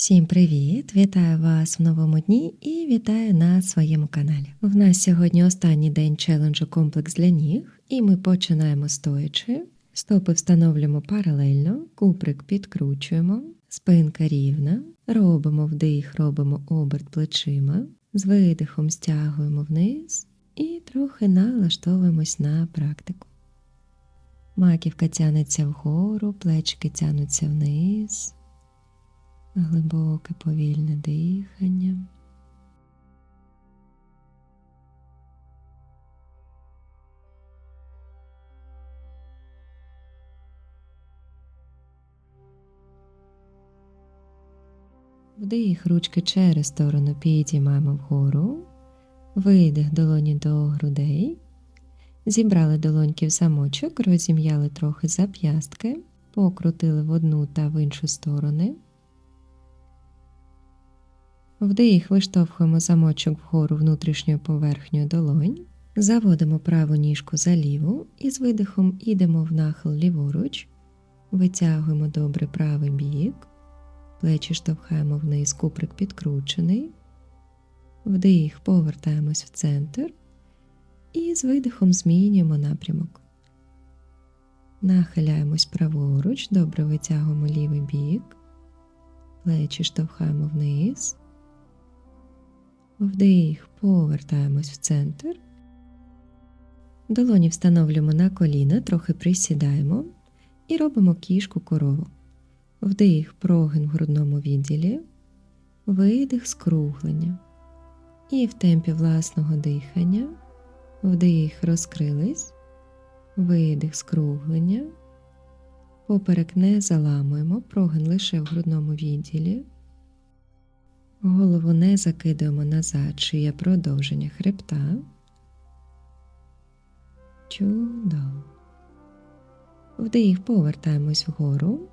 Всім привіт! Вітаю вас в новому дні і вітаю на своєму каналі. В нас сьогодні останній день челенджу комплекс для ніг, і ми починаємо стоячи. Стопи встановлюємо паралельно, куприк підкручуємо, спинка рівна, робимо вдих, робимо оберт плечима, з видихом стягуємо вниз і трохи налаштовуємось на практику. Маківка тянеться вгору, плечики тянуться вниз. Глибоке повільне дихання. Вдих ручки через сторону підіймаємо вгору, видих долоні до грудей, зібрали долоньки в замочок, розім'яли трохи зап'ястки, покрутили в одну та в іншу сторони. Вдих виштовхуємо замочок вгору внутрішньою поверхнею долонь, заводимо праву ніжку за ліву і з видихом ідемо в нахил ліворуч, витягуємо добре правий бік, плечі штовхаємо вниз, куприк підкручений, вдих, повертаємось в центр і з видихом змінюємо напрямок. Нахиляємось праворуч, добре витягуємо лівий бік, плечі штовхаємо вниз. Вдих, повертаємось в центр. Долоні встановлюємо на коліна, трохи присідаємо і робимо кішку корову. Вдих, прогин в грудному відділі, видих, скруглення. І в темпі власного дихання, вдих, розкрились, видих, скруглення. Поперек не заламуємо, прогин лише в грудному відділі. Голову не закидуємо назад, шия продовження хребта. Чудово. Вдих, повертаємось вгору,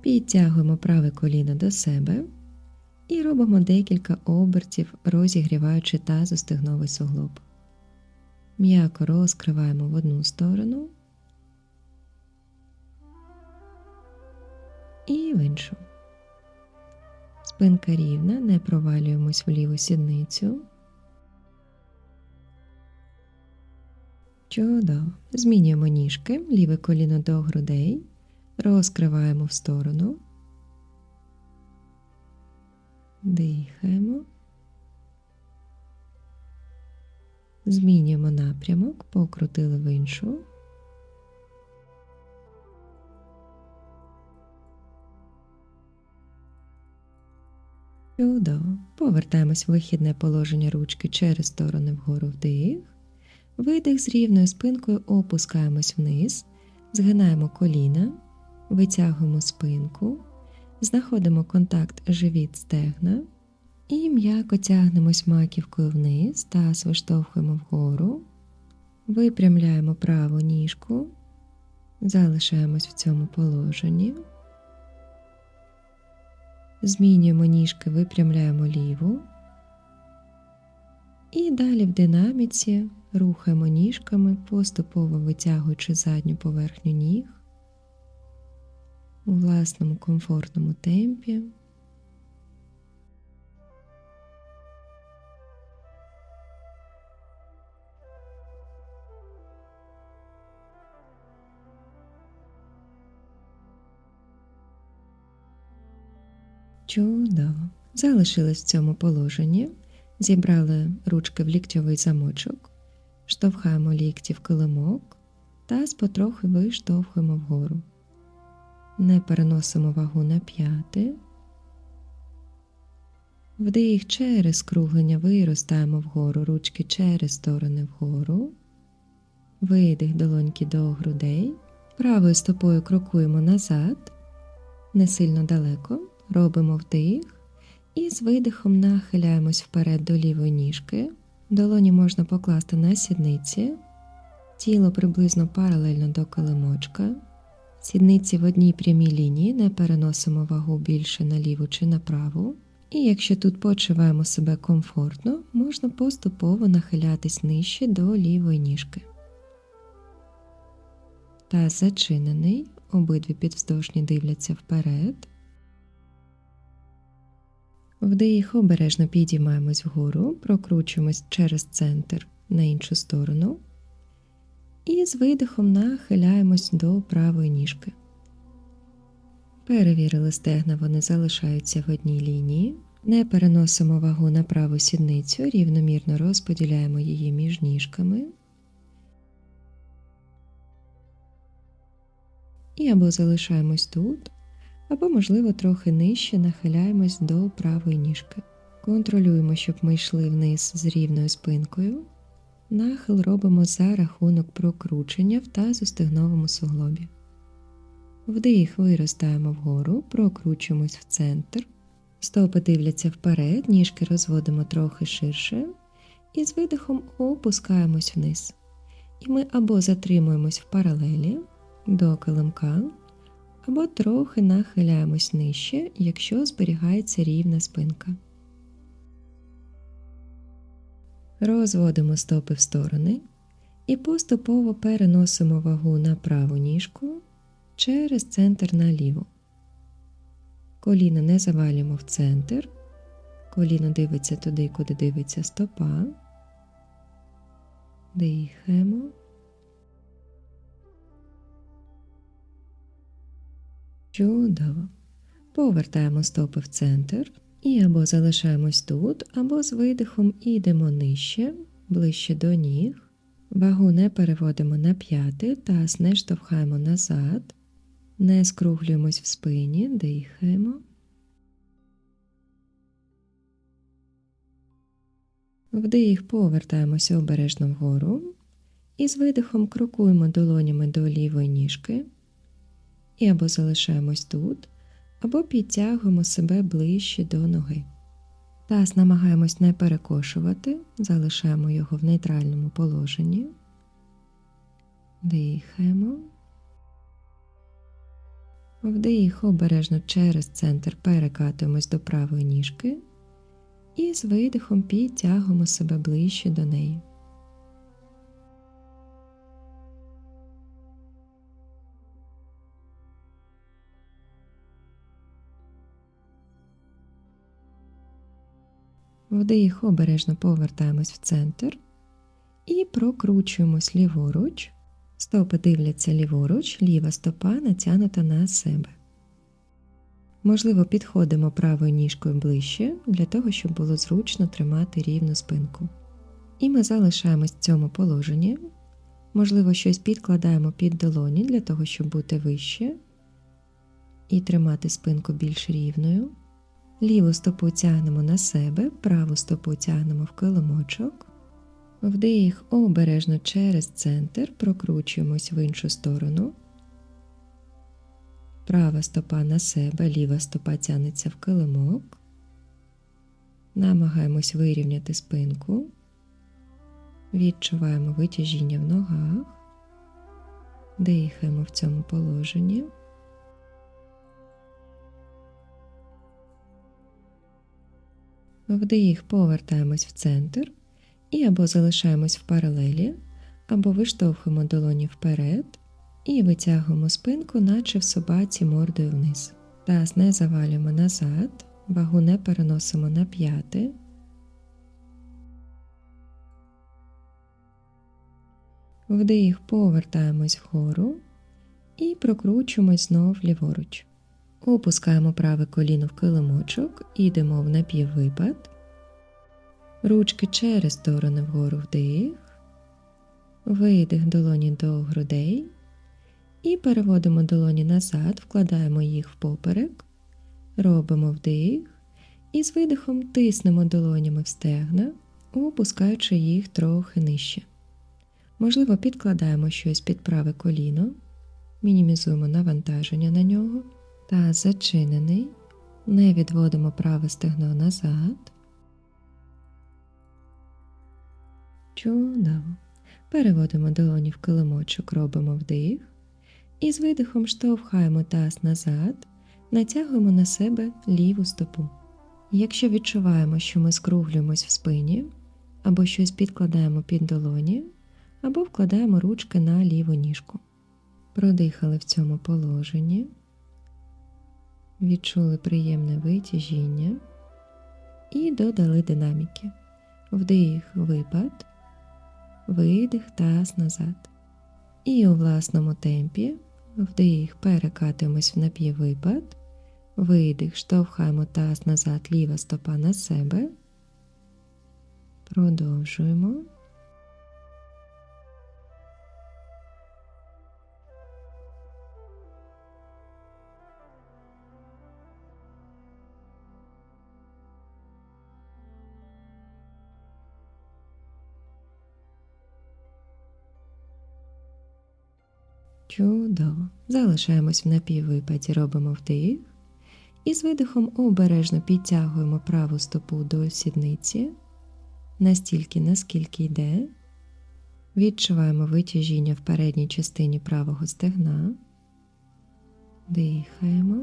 підтягуємо праве коліно до себе і робимо декілька обертів, розігріваючи тазостегновий суглоб. М'яко розкриваємо в одну сторону і в іншу. Спинка рівна, не провалюємось в ліву сідницю. Чудово. Змінюємо ніжки, ліве коліно до грудей, розкриваємо в сторону, дихаємо, змінюємо напрямок, покрутили в іншу. Чудово. Повертаємось в вихідне положення ручки через сторони вгору вдих. Видих з рівною спинкою опускаємось вниз, згинаємо коліна, витягуємо спинку, знаходимо контакт живіт стегна і м'яко тягнемось маківкою вниз, таз виштовхуємо вгору, випрямляємо праву ніжку, залишаємось в цьому положенні. Змінюємо ніжки, випрямляємо ліву. І далі в динаміці рухаємо ніжками, поступово витягуючи задню поверхню ніг у власному комфортному темпі. Чудово. Залишились в цьому положенні, зібрали ручки в ліктьовий замочок, штовхаємо лікті в килимок та потрохи виштовхуємо вгору. Не переносимо вагу на п'яти. Вдих через скруглення виростаємо вгору, ручки через сторони вгору. Видих долоньки до грудей. Правою стопою крокуємо назад, не сильно далеко. Робимо вдих і з видихом нахиляємось вперед до лівої ніжки. Долоні можна покласти на сідниці, тіло приблизно паралельно до килимочка. Сідниці в одній прямій лінії не переносимо вагу більше на ліву чи на праву. І якщо тут почуваємо себе комфортно, можна поступово нахилятись нижче до лівої ніжки. Таз зачинений, обидві підвздошні дивляться вперед. Вдих обережно підіймаємось вгору, прокручуємось через центр на іншу сторону. І з видихом нахиляємось до правої ніжки. Перевірили стегна, вони залишаються в одній лінії. Не переносимо вагу на праву сідницю, рівномірно розподіляємо її між ніжками. І або залишаємось тут, або, можливо, трохи нижче нахиляємось до правої ніжки. Контролюємо, щоб ми йшли вниз з рівною спинкою. Нахил робимо за рахунок прокручення в тазостегновому суглобі. Вдих виростаємо вгору, прокручуємось в центр. Стопи дивляться вперед, ніжки розводимо трохи ширше. І з видихом опускаємось вниз. І ми або затримуємось в паралелі до килимка, або трохи нахиляємось нижче, якщо зберігається рівна спинка. Розводимо стопи в сторони і поступово переносимо вагу на праву ніжку через центр наліво. Коліно не завалюємо в центр, коліно дивиться туди, куди дивиться стопа. Дихаємо. Чудово. Повертаємо стопи в центр і або залишаємось тут, або з видихом йдемо нижче, ближче до ніг. Вагу не переводимо на п'яти, таз не штовхаємо назад, не скруглюємось в спині, дихаємо. Вдих повертаємося обережно вгору і з видихом крокуємо долонями до лівої ніжки. І або залишаємось тут, або підтягуємо себе ближче до ноги. Таз намагаємось не перекошувати, залишаємо його в нейтральному положенні. Дихаємо. Вдих обережно через центр перекатуємось до правої ніжки і з видихом підтягуємо себе ближче до неї. Вдих обережно повертаємось в центр і прокручуємось ліворуч. Стопи дивляться ліворуч, ліва стопа натягнута на себе. Можливо, підходимо правою ніжкою ближче для того, щоб було зручно тримати рівну спинку. І ми залишаємось в цьому положенні. Можливо, щось підкладаємо під долоні для того, щоб бути вище і тримати спинку більш рівною. Ліву стопу тягнемо на себе, праву стопу тягнемо в килимочок. Вдих обережно через центр, прокручуємось в іншу сторону. Права стопа на себе, ліва стопа тягнеться в килимок. Намагаємось вирівняти спинку. Відчуваємо витяжіння в ногах. Дихаємо в цьому положенні. Вдих повертаємось в центр і або залишаємось в паралелі, або виштовхуємо долоні вперед і витягуємо спинку, наче в собаці мордою вниз. Таз не завалюємо назад, вагу не переносимо на п'яти. Вдих повертаємось вгору і прокручуємось знов ліворуч. Опускаємо праве коліно в килимочок, ідемо в напіввипад. Ручки через сторони вгору вдих, видих долоні до грудей. І переводимо долоні назад, вкладаємо їх в поперек, робимо вдих і з видихом тиснемо долонями в стегна, опускаючи їх трохи нижче. Можливо, підкладаємо щось під праве коліно, мінімізуємо навантаження на нього та зачинений, не відводимо праве стегно назад. Чудово. Переводимо долоні в килимочок, робимо вдих. І з видихом штовхаємо таз назад, натягуємо на себе ліву стопу. Якщо відчуваємо, що ми скруглюємось в спині, або щось підкладаємо під долоні, або вкладаємо ручки на ліву ніжку. Продихали в цьому положенні, відчули приємне витяжіння. і додали динаміки. Вдих, випад, видих, таз назад. І у власному темпі вдих, перекатуємось в напіввипад, видих, штовхаємо таз назад, ліва стопа на себе. Продовжуємо. Чудово. Залишаємось в напіввипаді, робимо вдих. І з видихом обережно підтягуємо праву стопу до сідниці, настільки, наскільки йде. Відчуваємо витяжіння в передній частині правого стегна. Дихаємо.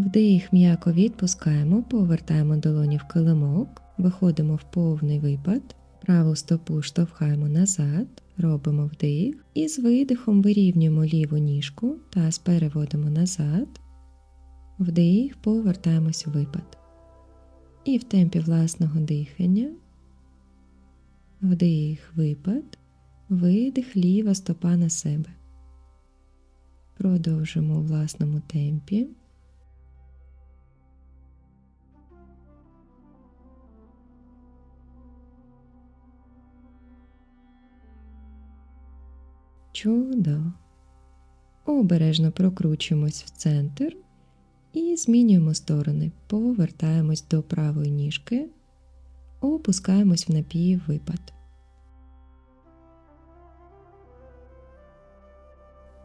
Вдих м'яко відпускаємо, повертаємо долоні в килимок, виходимо в повний випад, праву стопу штовхаємо назад, робимо вдих і з видихом вирівнюємо ліву ніжку та переводимо назад, вдих, повертаємось в випад. І в темпі власного дихання, вдих, випад, видих, ліва стопа на себе. Продовжимо у власному темпі. Чудово. Обережно прокручуємось в центр і змінюємо сторони. Повертаємось до правої ніжки, опускаємось в напіввипад.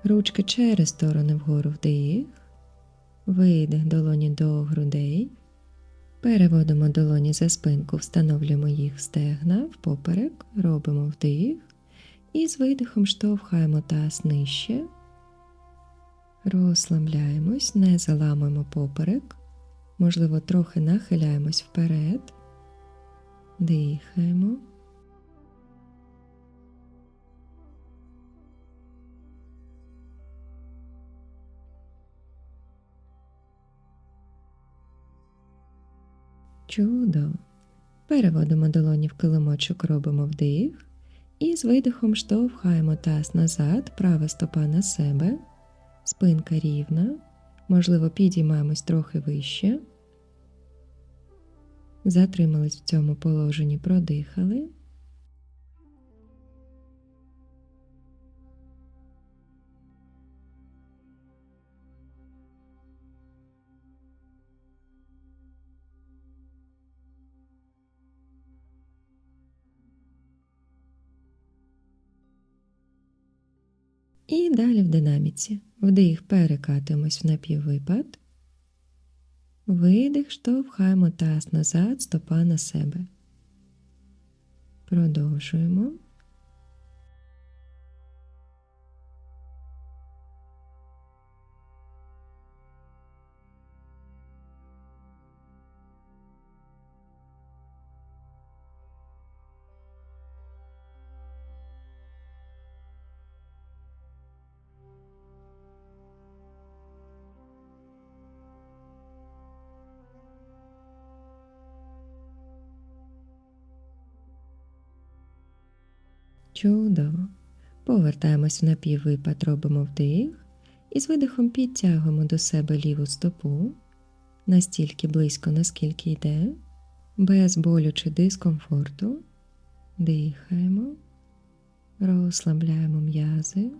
Ручки через сторони вгору вдих, видих долоні до грудей. Переводимо долоні за спинку, встановлюємо їх в стегна, в поперек, робимо вдих. І з видихом штовхаємо таз нижче, розслабляємось, не заламуємо поперек, можливо, трохи нахиляємось вперед, дихаємо. Чудово. Переводимо долоні в килимочок, робимо вдих. І з видихом штовхаємо таз назад, права стопа на себе, спинка рівна, можливо, підіймаємось трохи вище. Затримались в цьому положенні, продихали. І далі в динаміці. Вдих перекатуємось в напіввипад. Видих, штовхаємо таз назад, стопа на себе. Продовжуємо. Чудово. Повертаємось в напіввипад, робимо вдих і з видихом підтягуємо до себе ліву стопу настільки близько, наскільки йде, без болю чи дискомфорту. Дихаємо, розслабляємо м'язи.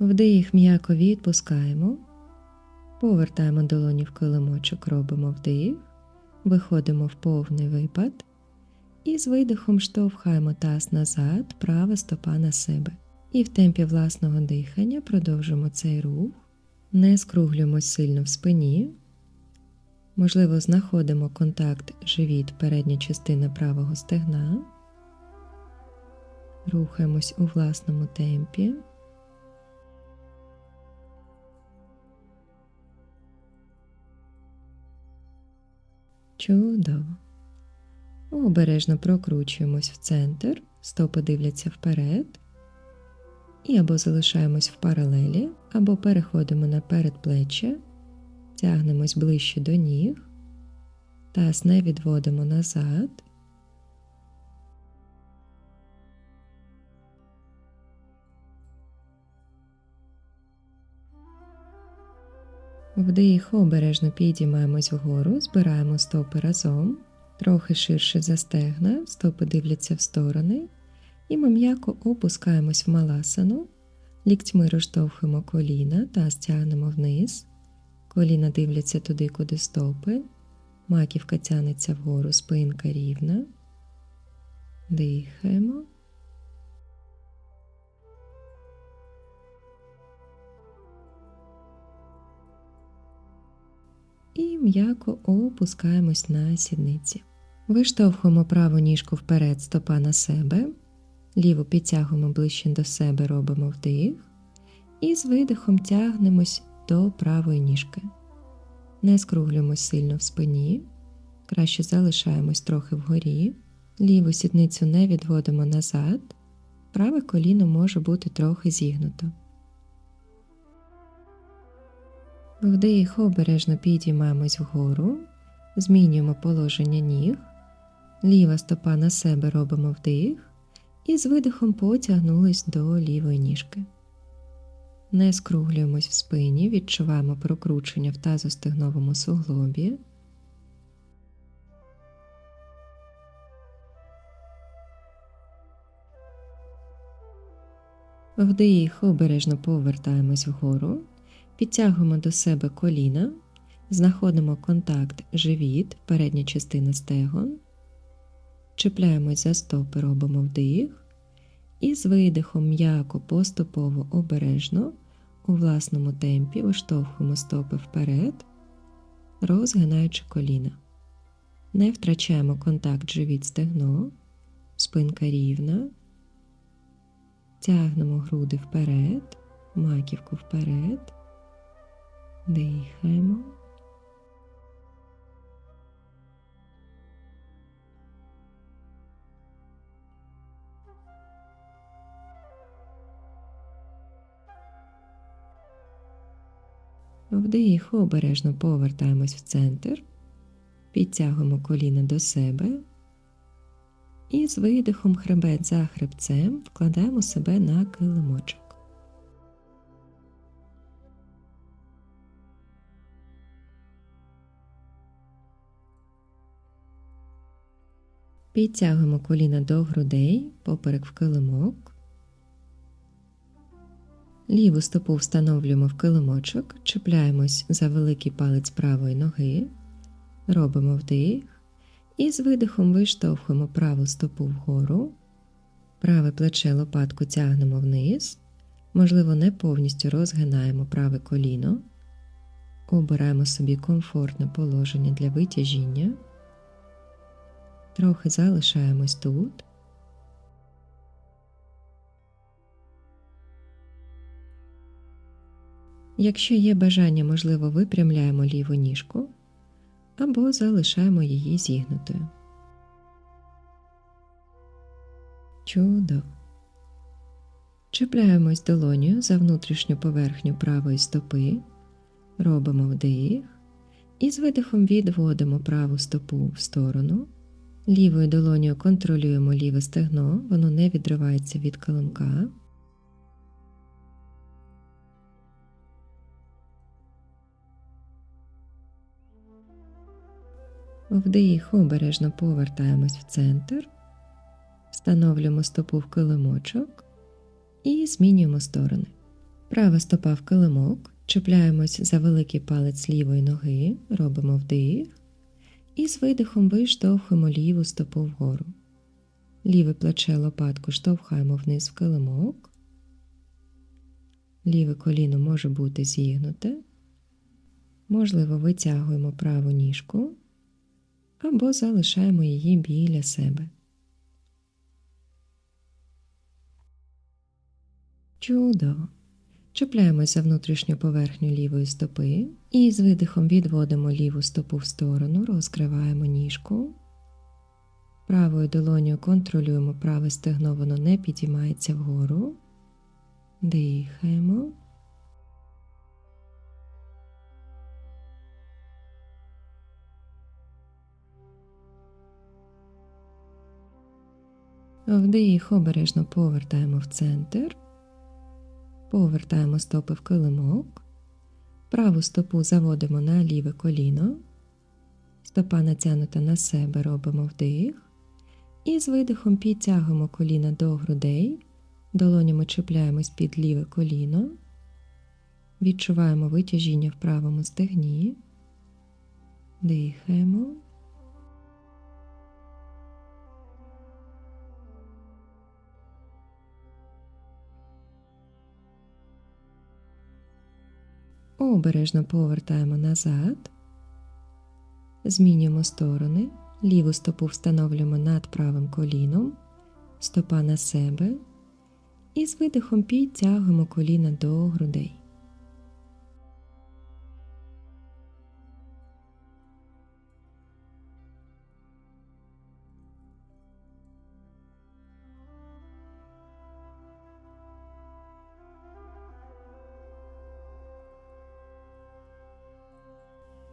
Вдих м'яко відпускаємо, повертаємо долоні в килимочок, робимо вдих, виходимо в повний випад і з видихом штовхаємо таз назад, права стопа на себе. І в темпі власного дихання продовжуємо цей рух, не скруглюємо сильно в спині. Можливо, знаходимо контакт живіт, передня частина правого стегна. Рухаємось у власному темпі. Чудово. Обережно прокручуємось в центр, стопи дивляться вперед. І або залишаємось в паралелі, або переходимо на передплеччя, тягнемось ближче до ніг, таз не відводимо назад. Вдих обережно підіймаємось вгору, збираємо стопи разом, трохи ширше за стегна, стопи дивляться в сторони, і ми м'яко опускаємось в маласану, ліктьми розштовхуємо коліна та стягнемо вниз, коліна дивляться туди, куди стопи, маківка тянеться вгору, спинка рівна. Дихаємо. М'яко опускаємось на сідниці. Виштовхуємо праву ніжку вперед, стопа на себе, ліву підтягуємо ближче до себе, робимо вдих, і з видихом тягнемось до правої ніжки. Не скруглюємось сильно в спині, краще залишаємось трохи вгорі, ліву сідницю не відводимо назад, праве коліно може бути трохи зігнуто. Вдих обережно підіймаємось вгору, змінюємо положення ніг, ліва стопа на себе робимо вдих і з видихом потягнулись до лівої ніжки. Не скруглюємось в спині, відчуваємо прокручення в тазостегновому суглобі. Вдих обережно повертаємось вгору. Підтягуємо до себе коліна, знаходимо контакт живіт, передня частина стегон, чіпляємось за стопи, робимо вдих, і з видихом м'яко поступово обережно у власному темпі виштовхуємо стопи вперед, розгинаючи коліна. Не втрачаємо контакт живіт стегно, спинка рівна, тягнемо груди вперед, маківку вперед. Дихаємо. Вдих обережно повертаємось в центр, підтягуємо коліна до себе і з видихом хребет за хребцем вкладаємо себе на килимочок. Підтягуємо коліна до грудей, поперек в килимок. Ліву стопу встановлюємо в килимочок, чіпляємось за великий палець правої ноги, робимо вдих і з видихом виштовхуємо праву стопу вгору, праве плече лопатку тягнемо вниз, можливо, не повністю розгинаємо праве коліно, обираємо собі комфортне положення для витяжіння. Трохи залишаємось тут. Якщо є бажання, можливо, випрямляємо ліву ніжку або залишаємо її зігнутою. Чудово. Чіпляємось долонею за внутрішню поверхню правої стопи, робимо вдих і з видихом відводимо праву стопу в сторону. Лівою долонею контролюємо ліве стегно, воно не відривається від килимка. Вдих обережно повертаємось в центр, встановлюємо стопу в килимочок і змінюємо сторони. Права стопа в килимок, чіпляємось за великий палець лівої ноги, робимо вдих. І з видихом виштовхуємо ліву стопу вгору. Ліве плече лопатку штовхаємо вниз в килимок. Ліве коліно може бути зігнуте. Можливо, витягуємо праву ніжку або залишаємо її біля себе. Чудово. Чіпляємось за внутрішню поверхню лівої стопи і з видихом відводимо ліву стопу в сторону, розкриваємо ніжку. Правою долонею контролюємо праве стегно, воно не підіймається вгору. Дихаємо. Вдих обережно повертаємо в центр, повертаємо стопи в килимок, праву стопу заводимо на ліве коліно, стопа натягнута на себе, робимо вдих, і з видихом підтягуємо коліна до грудей, долонями чіпляємось під ліве коліно, відчуваємо витяжіння в правому стегні, дихаємо. Обережно повертаємо назад, змінюємо сторони, ліву стопу встановлюємо над правим коліном, стопа на себе. І з видихом підтягуємо коліна до грудей.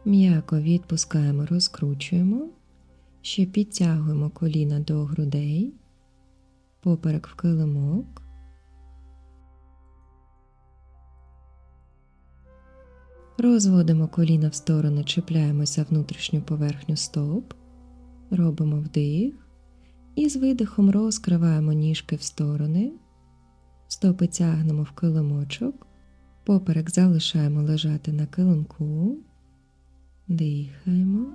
М'яко відпускаємо, розкручуємо, ще підтягуємо коліна до грудей, поперек в килимок. Розводимо коліна в сторони, чіпляємося внутрішню поверхню стоп, робимо вдих. І з видихом розкриваємо ніжки в сторони, стопи тягнемо в килимочок, поперек залишаємо лежати на килимку. Дихаємо.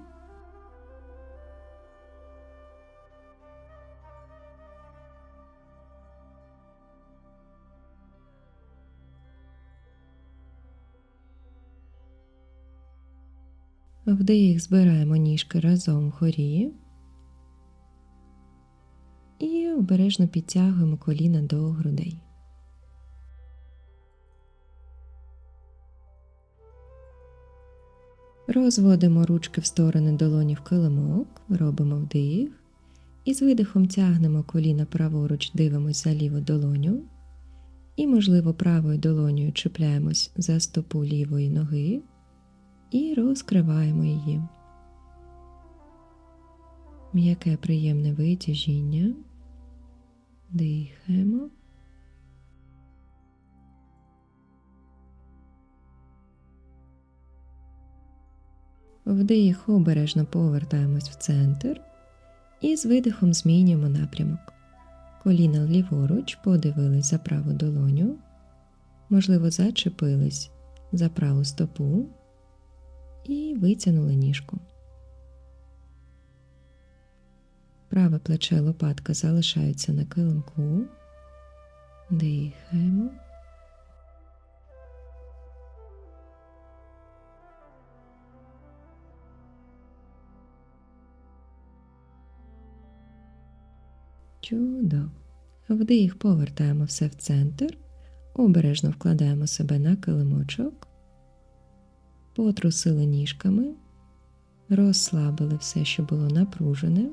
Вдих збираємо ніжки разом вгорі і обережно підтягуємо коліна до грудей. Розводимо ручки в сторони долоні в килимок, робимо вдих і з видихом тягнемо коліна праворуч, дивимося за ліву долоню. І, можливо, правою долонею чіпляємось за стопу лівої ноги і розкриваємо її. М'яке приємне витяжіння. Дихаємо. Вдих обережно повертаємось в центр і з видихом змінюємо напрямок. Коліна ліворуч подивились за праву долоню, можливо, зачепились за праву стопу і витягнули ніжку. Праве плече лопатка залишаються на килимку. Дихаємо. Чудово. Вдих повертаємо все в центр, обережно вкладаємо себе на килимочок, потрусили ніжками, розслабили все, що було напружене.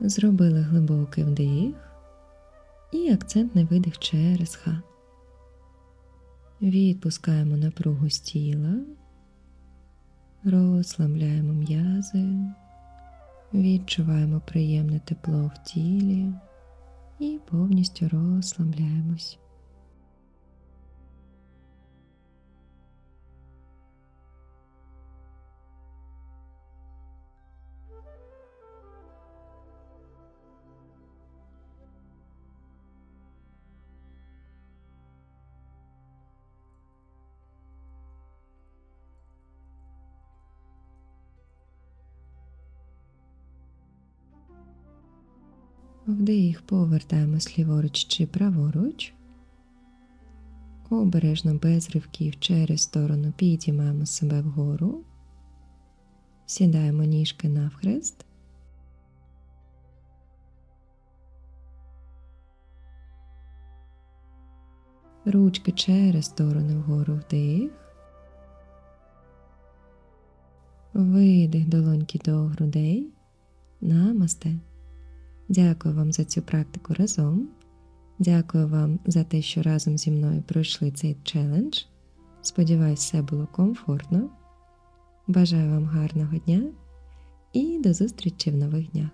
Зробили глибокий вдих і акцентний видих через ха. Відпускаємо напругу з тіла, розслабляємо м'язи, відчуваємо приємне тепло в тілі. І повністю розслабляємось. Вдих повертаємось ліворуч чи праворуч. Обережно без ривків через сторону підіймаємо себе вгору. Сідаємо ніжки навхрест. Ручки через сторони вгору вдих. Видих долоньки до грудей. Намасте. Дякую вам за цю практику разом. Дякую вам за те, що разом зі мною пройшли цей челендж. Сподіваюсь, все було комфортно. Бажаю вам гарного дня і до зустрічі в нових днях.